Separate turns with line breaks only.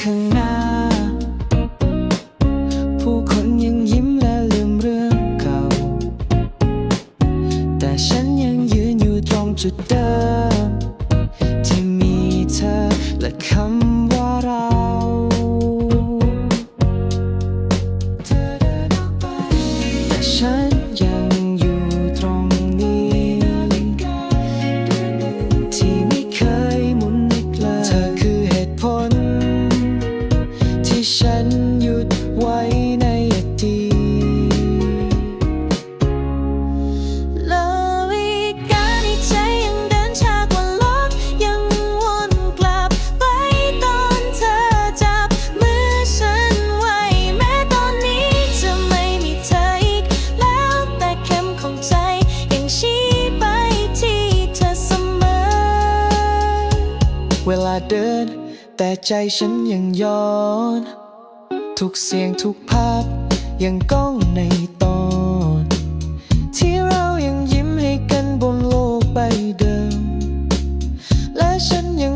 ข้างหน้า ผู้คนยังยิ้มและลืมเรื่องเก่า แต่ฉันยังยืนอยู่ตรงจุดเดิม ที่มีเธอและคำว่าเราแต่ฉัน ดิน แต่ใจฉันยังย้อน ทุกเสียงทุ
กภาพยังก้องในตอน ที่เรายังยิ้มให้กันบนโลกใบเดิ
ม และฉันยัง